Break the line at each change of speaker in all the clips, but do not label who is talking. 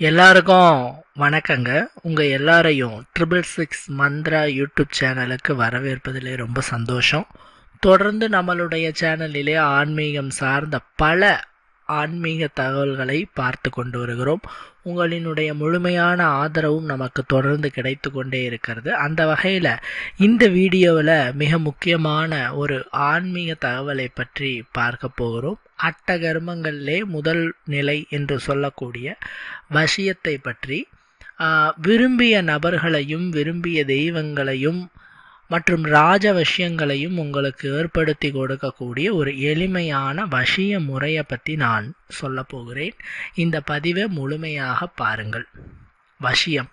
எல்லாருக்கும் வணக்கங்க. உங்கள் எல்லாரையும் ட்ரிபிள் சிக்ஸ் மந்த்ரா யூடியூப் சேனலுக்கு வரவேற்பதிலே ரொம்ப சந்தோஷம். தொடர்ந்து நம்மளுடைய சேனலிலே ஆன்மீகம் சார்ந்த பல ஆன்மீக தகவல்களை பார்த்து கொண்டு வருகிறோம். உங்களினுடைய முழுமையான ஆதரவும் நமக்கு தொடர்ந்து கிடைத்து கொண்டே இருக்கிறது. அந்த வகையில் இந்த வீடியோவில் மிக முக்கியமான ஒரு ஆன்மீக தகவலை பற்றி பார்க்க போகிறோம். அட்டகர்மங்களிலே முதல் நிலை என்று சொல்லக்கூடிய வசியத்தை பற்றி விரும்பிய நபர்களையும் விரும்பிய தெய்வங்களையும் மற்றும் ராஜ வசியங்களையும் உங்களுக்கு ஏற்படுத்தி கொடுக்கக்கூடிய ஒரு எளிமையான வசிய முறையை பற்றி நான் சொல்ல போகிறேன். இந்த பதிவை முழுமையாக பாருங்கள். வசியம்.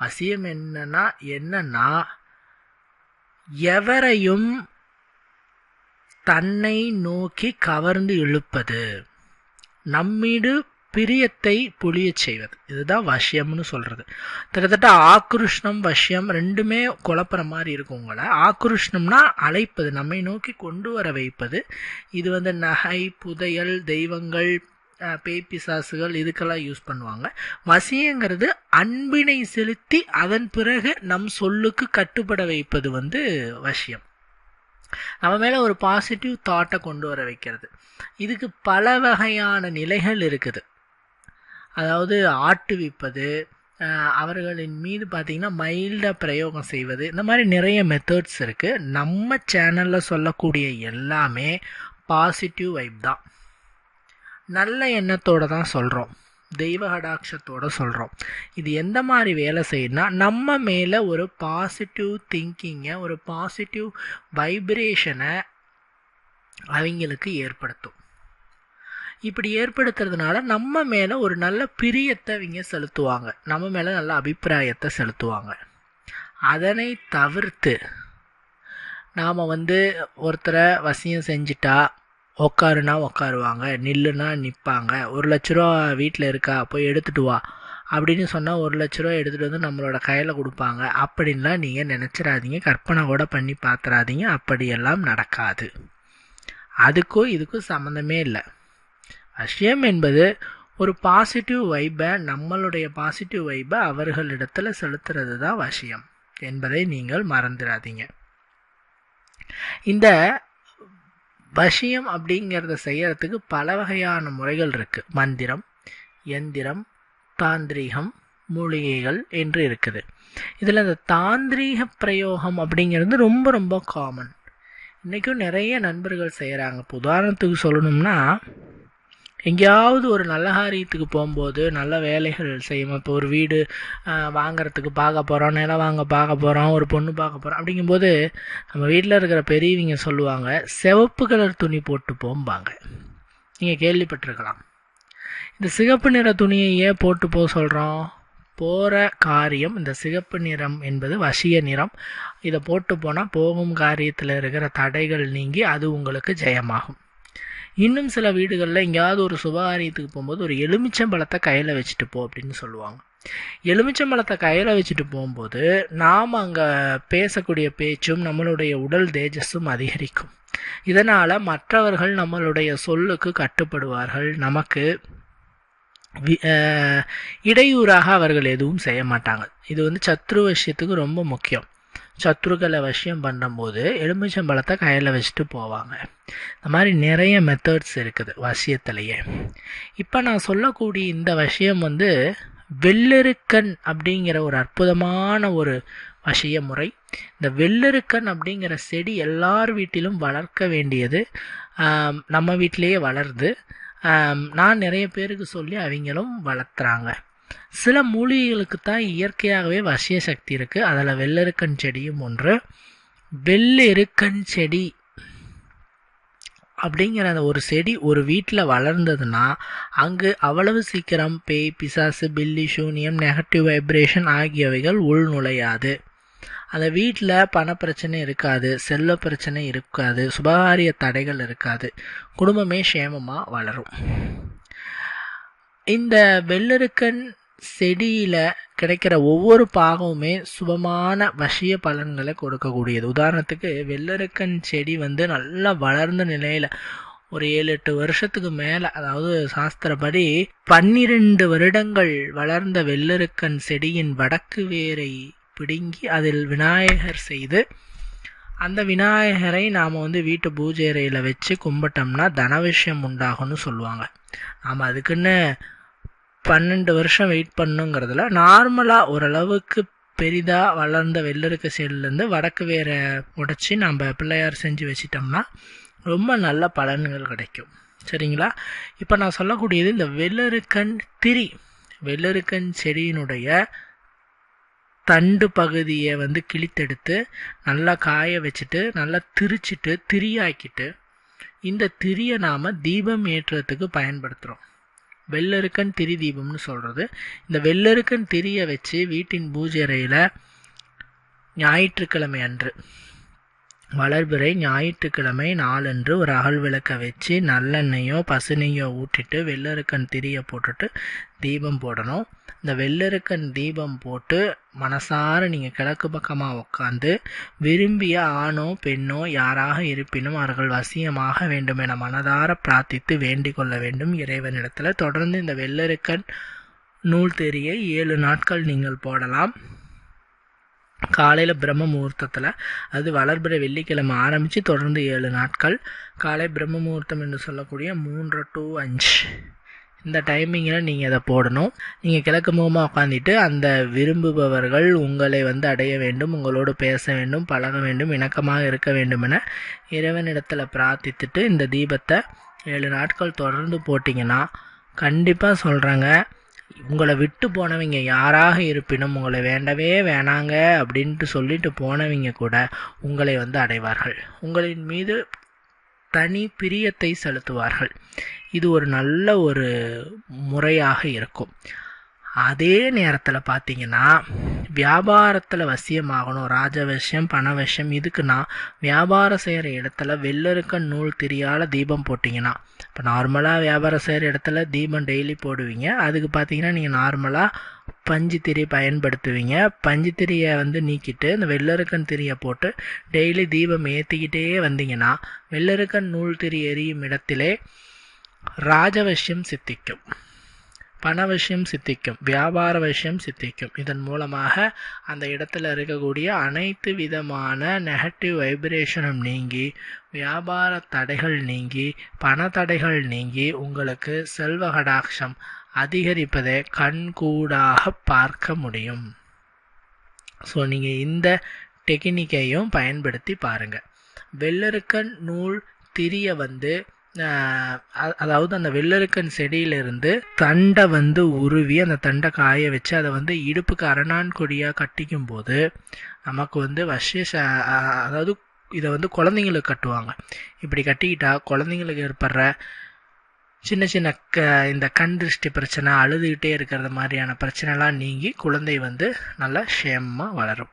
வசியம் என்னன்னா என்னன்னா எவரையும் தன்னை நோக்கி கவர்ந்து இழுப்பது. நம்மீடு பிரியத்தை புளியச் செய்வது. இதுதான் வசியம்னு சொல்கிறது கிட்டத்தட்ட ஆக்ருஷ்ணம் வசியம் ரெண்டுமே குழப்புற மாதிரி இருக்கும் உங்களை. ஆக்ருஷ்ணம்னா அழைப்பது நம்மை நோக்கி கொண்டு வர வைப்பது. இது வந்து நகை புதையல் தெய்வங்கள் பேய் பிசாசுகள் இதுக்கெல்லாம் யூஸ் பண்ணுவாங்க. வசியங்கிறது அன்பினை செலுத்தி அதன் பிறகு நம் சொல்லுக்கு கட்டுப்பட வைப்பது வந்து வசியம் நம்ம மேலே ஒரு பாசிட்டிவ் தாட்டை கொண்டு வர வைக்கிறது. இதுக்கு பல வகையான நிலைகள் இருக்குது. அதாவது ஆட்டுவிப்பது அவர்களின் மீது பார்த்திங்கன்னா மைல்டாக பிரயோகம் செய்வது இந்த மாதிரி நிறைய மெத்தட்ஸ் இருக்குது நம்ம சேனலில் சொல்லக்கூடிய எல்லாமே பாசிட்டிவ் வைப் தான். நல்ல எண்ணத்தோடு தான் சொல்கிறோம் தெய்வ கடாட்சத்தோடு சொல்கிறோம் இது எந்த மாதிரி வேலை செய்யணும்னா நம்ம மேலே ஒரு பாசிட்டிவ் திங்கிங்கை ஒரு பாசிட்டிவ் வைப்ரேஷனை அவங்களுக்கு ஏற்படுத்தும். இப்படி ஏற்படுத்துறதுனால நம்ம மேலே ஒரு நல்ல பிரியத்தை அவங்க செலுத்துவாங்க. நம்ம மேலே நல்ல அபிப்பிராயத்தை செலுத்துவாங்க. அதனை தவிர்த்து நாம் வந்து ஒருத்தரை வசியம் செஞ்சிட்டா உக்காருனா உக்காருவாங்க நில்லுனா நிற்பாங்க ஒரு லட்ச ரூபா வீட்டில் இருக்கா போய் எடுத்துட்டு வா. அப்படின்னு சொன்னால் ஒரு லட்ச ரூபா எடுத்துகிட்டு வந்து நம்மளோட கையில் கொடுப்பாங்க. அப்படின்லாம் நீங்கள் நினச்சிடாதீங்க. கற்பனை கூட பண்ணி பார்த்துறாதீங்க அப்படியெல்லாம் நடக்காது. அதுக்கும் இதுக்கும் சம்மந்தமே இல்லை. விஷயம் என்பது ஒரு பாசிட்டிவ் வைப்பை நம்மளுடைய பாசிட்டிவ் வைப்பை அவர்களிடத்தில் செலுத்துறது தான் விஷயம் என்பதை நீங்கள் மறந்துடாதீங்க. இந்த வசியம் அப்படிங்கிறத செய்யறதுக்கு பல வகையான முறைகள் இருக்கு. மந்திரம் எந்திரம் தாந்திரீகம் மூலிகைகள் என்று இருக்குது. இதில் இந்த தாந்திரீக பிரயோகம் அப்படிங்கிறது ரொம்ப ரொம்ப காமன் இன்றைக்கும் நிறைய நண்பர்கள் செய்கிறாங்க இப்போ உதாரணத்துக்கு சொல்லணும்னா எங்கேயாவது ஒரு நல்ல காரியத்துக்கு போகும்போது நல்ல வேலைகள் செய்யும். இப்போ ஒரு வீடு வாங்கிறதுக்கு வாங்குறதுக்கு பார்க்க போகிறோம் நிலம் வாங்க பார்க்க போகிறோம் ஒரு பொண்ணு பார்க்க போகிறோம் அப்படிங்கும்போது நம்ம வீட்டில் இருக்கிற பெரியவங்க சொல்லுவாங்க சிவப்பு கலர் துணி போட்டு போம்பாங்க. நீங்கள் கேள்விப்பட்டிருக்கலாம். இந்த சிகப்பு நிற துணியை ஏன் போட்டு போக சொல்கிறோம் போகிற காரியம் இந்த சிகப்பு நிறம் என்பது வசிய நிறம். இதை போட்டு போனால் போகும் காரியத்தில் இருக்கிற தடைகள் நீங்கி அது உங்களுக்கு ஜெயமாகும். இன்னும் சில வீடுகளில் எங்கேயாவது ஒரு சுபகாரியத்துக்கு போகும்போது ஒரு எலுமிச்சம்பழத்தை கையில் வச்சுட்டு போ அப்படின்னு சொல்லுவாங்க. எலுமிச்சம்பழத்தை கையில் வச்சுட்டு போகும்போது நாம் அங்கே பேசக்கூடிய பேச்சும் நம்மளுடைய உடல் தேஜஸும் அதிகரிக்கும். இதனால் மற்றவர்கள் நம்மளுடைய சொல்லுக்கு கட்டுப்படுவார்கள். நமக்கு வி- இடையூறாக அவர்கள் எதுவும் செய்ய மாட்டாங்க. இது வந்து சத்ரு விஷயத்துக்கு ரொம்ப முக்கியம். சத்ருக்களை வசியம் பண்ணும்போது எலுமிச்சம்பழத்தை கையில் வச்சுட்டு போவாங்க. இந்த மாதிரி நிறைய மெத்தட்ஸ் இருக்குது வசியத்துலேயே. இப்போ நான் சொல்லக்கூடிய இந்த விஷயம் வந்து வெள்ளெருக்கன் அப்படிங்கிற ஒரு அற்புதமான ஒரு வசிய முறை இந்த வெள்ளெருக்கன் அப்படிங்கிற செடி எல்லார் வீட்டிலும் வளர்க்க வேண்டியது நம்ம வீட்டிலேயே வளருது. நான் நிறைய பேருக்கு சொல்லி அவங்களும் வளர்த்துறாங்க. சில மூலிகைகளுக்கு தான் இயற்கையாகவே வசிய சக்தி இருக்குது அதில் வெள்ளெருக்கன் செடியும் ஒன்று. வெள்ளெருக்கன் செடி அப்படிங்கிற அந்த ஒரு செடி ஒரு வீட்டில் வளர்ந்ததுன்னா அங்கு அவ்வளவு சீக்கிரம் பேய் பிசாசு பில்லி சூனியம் நெகட்டிவ் வைப்ரேஷன் ஆகியவைகள் உள் நுழையாது. அந்த வீட்டில் பணப்பிரச்சனை இருக்காது செல்ல பிரச்சனை இருக்காது சுபகாரிய தடைகள் இருக்காது. குடும்பமே சேமமாக வளரும். இந்த வெள்ளருக்கன் செடியில் கிடைக்கிற ஒவ்வொரு பாகமுமே சுபமான வசிய பலன்களை கொடுக்கக்கூடியது. உதாரணத்துக்கு வெள்ளரிக்கன் செடி வந்து நல்லா வளர்ந்த நிலையில் ஒரு ஏழு எட்டு வருஷத்துக்கு மேலே அதாவது சாஸ்திரப்படி பன்னிரண்டு வருடங்கள் வளர்ந்த வெள்ளருக்கன் செடியின் வடக்கு வேரை பிடுங்கி அதில் விநாயகர் செய்து அந்த விநாயகரை நாம் வந்து வீட்டு பூஜை அறையில் வச்சு கும்பிட்டோம்னா தனவிஷயம் உண்டாகும்னு சொல்லுவாங்க. நாம் அதுக்குன்னு பன்னெண்டு வருஷம் வெயிட் பண்ணுங்கிறதுல நார்மலாக ஓரளவுக்கு பெரிதாக வளர்ந்த வெள்ளருக்க செடியிலேருந்து வடக்கு வேரை உடைச்சி நம்ம பிள்ளையார் செஞ்சு வச்சிட்டோம்னா ரொம்ப நல்ல பலன்கள் கிடைக்கும். சரிங்களா? இப்போ நான் சொல்லக்கூடியது இந்த வெள்ளருக்கன் திரி வெள்ளருக்கன் செடியினுடைய தண்டு பகுதியை வந்து கிழித்தெடுத்து நல்லா காய வச்சுட்டு நல்லா திரிச்சிட்டு திரியாக்கிட்டு இந்த திரியை நாம் தீபம் ஏற்றுறதுக்கு பயன்படுத்துகிறோம் வெள்ளருக்கன் திரி தீபம்னு சொல்கிறது இந்த வெள்ளருக்கன் திரியை வச்சு வீட்டின் பூஜை அறையில் ஞாயிற்றுக்கிழமை அன்று வளர்பிறை ஞாயிற்றுக்கிழமை நாளன்று ஒரு அகல் விளக்கை வச்சு நல்லெண்ணெயோ பசுநெய்யோ ஊற்றிட்டு வெள்ளருக்கன் திரியை போட்டுட்டு தீபம் போடணும். இந்த வெள்ளருக்கன் தீபம் போட்டு மனசார நீங்கள் கிழக்கு பக்கமாக உட்காந்து விரும்பிய ஆணோ பெண்ணோ யாராக இருப்பினும் அவர்கள் வசியமாக வேண்டும் என மனதார பிரார்த்தித்து வேண்டிக் கொள்ள வேண்டும். இறைவனிடத்தில் தொடர்ந்து இந்த வெள்ளருக்கன் நூல் தெரியை ஏழு நாட்கள் நீங்கள் போடலாம். காலையில் பிரம்ம முகூர்த்தத்தில் அது வளர்பிற வெள்ளிக்கிழமை ஆரம்பித்து தொடர்ந்து ஏழு நாட்கள். காலை பிரம்ம முகூர்த்தம் என்று சொல்லக்கூடிய மூன்று டு அஞ்சு. இந்த டைமிங்கில் நீங்கள் அதை போடணும். நீங்கள் கிழக்கு முகமாக உட்காந்துட்டு அந்த விரும்புபவர்கள் உங்களை வந்து அடைய வேண்டும் உங்களோடு பேச வேண்டும் பழக வேண்டும் இணக்கமாக இருக்க வேண்டும் என இறைவனிடத்தில் பிரார்த்தித்துட்டு இந்த தீபத்தை ஏழு நாட்கள் தொடர்ந்து போட்டிங்கன்னா கண்டிப்பாக சொல்கிறாங்க உங்களை விட்டு போனவங்க யாராக இருப்பினும் உங்களை வேண்டவே வேணாங்க அப்படின்ட்டு சொல்லிட்டு போனவங்க கூட உங்களை வந்து அடைவார்கள். உங்களின் மீது தனி பிரியத்தை செலுத்துவார்கள். இது ஒரு நல்ல ஒரு முறையாக இருக்கும். அதே நேரத்தில் பார்த்தீங்கன்னா வியாபாரத்தில் வசியமாகணும் ராஜ விஷயம் பண விஷயம் இதுக்குன்னா வியாபாரம் செய்கிற இடத்துல வெள்ளருக்க நூல் திரியால் தீபம் போட்டிங்கன்னா இப்போ நார்மலாக வியாபாரம் செய்கிற இடத்துல தீபம் டெய்லி போடுவீங்க. அதுக்கு பார்த்தீங்கன்னா நீங்கள் நார்மலாக பஞ்சு திரி பயன்படுத்துவீங்க. பஞ்சு திரியை வந்து நீக்கிட்டு இந்த வெள்ளருக்கன் திரியை போட்டு டெய்லி தீபம் ஏற்றிக்கிட்டே வந்தீங்கன்னா வெள்ளருக்கன் நூல் திரி எரியும் இடத்திலே ராஜவசியம் சித்திக்கும். பண விஷயம் சித்திக்கும் வியாபார விஷயம் சித்திக்கும். இதன் மூலமாக அந்த இடத்துல இருக்கக்கூடிய அனைத்து விதமான நெகட்டிவ் வைப்ரேஷனும் நீங்கி வியாபார தடைகள் நீங்கி பண தடைகள் நீங்கி உங்களுக்கு செல்வ கடாட்சம் அதிகரிப்பதை கண்கூடாக பார்க்க முடியும். ஸோ நீங்கள் இந்த டெக்னிக்கையும் பயன்படுத்தி பாருங்கள் வெள்ளருக்கன் நூல் திரிய வந்து அதாவது அந்த வெள்ளருக்கன் செடியிலிருந்து தண்டை வந்து உருவி அந்த தண்டை காய வச்சு அதை வந்து இடுப்புக்கு அரணான் கொடியாக கட்டிக்கும் போது நமக்கு வந்து வசிய அதாவது இதை வந்து குழந்தைங்களுக்கு கட்டுவாங்க. இப்படி கட்டிக்கிட்டா குழந்தைங்களுக்கு ஏற்படுற சின்ன சின்ன க இந்த கண் திருஷ்டி பிரச்சனை அழுதுகிட்டே இருக்கிறது மாதிரியான பிரச்சனைலாம் நீங்கி குழந்தை வந்து நல்லா க்ஷேமமாக வளரும்.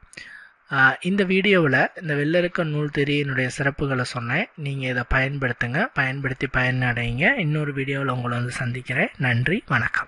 இந்த வீடியோவில் இந்த வெள்ளருக்க நூல் தெரியினுடைய சிறப்புகளை சொன்னேன். நீங்கள் இதை பயன்படுத்துங்க. பயன்படுத்தி பயனடைங்க. இன்னொரு வீடியோவில் உங்களை வந்து சந்திக்கிறேன். நன்றி. வணக்கம்.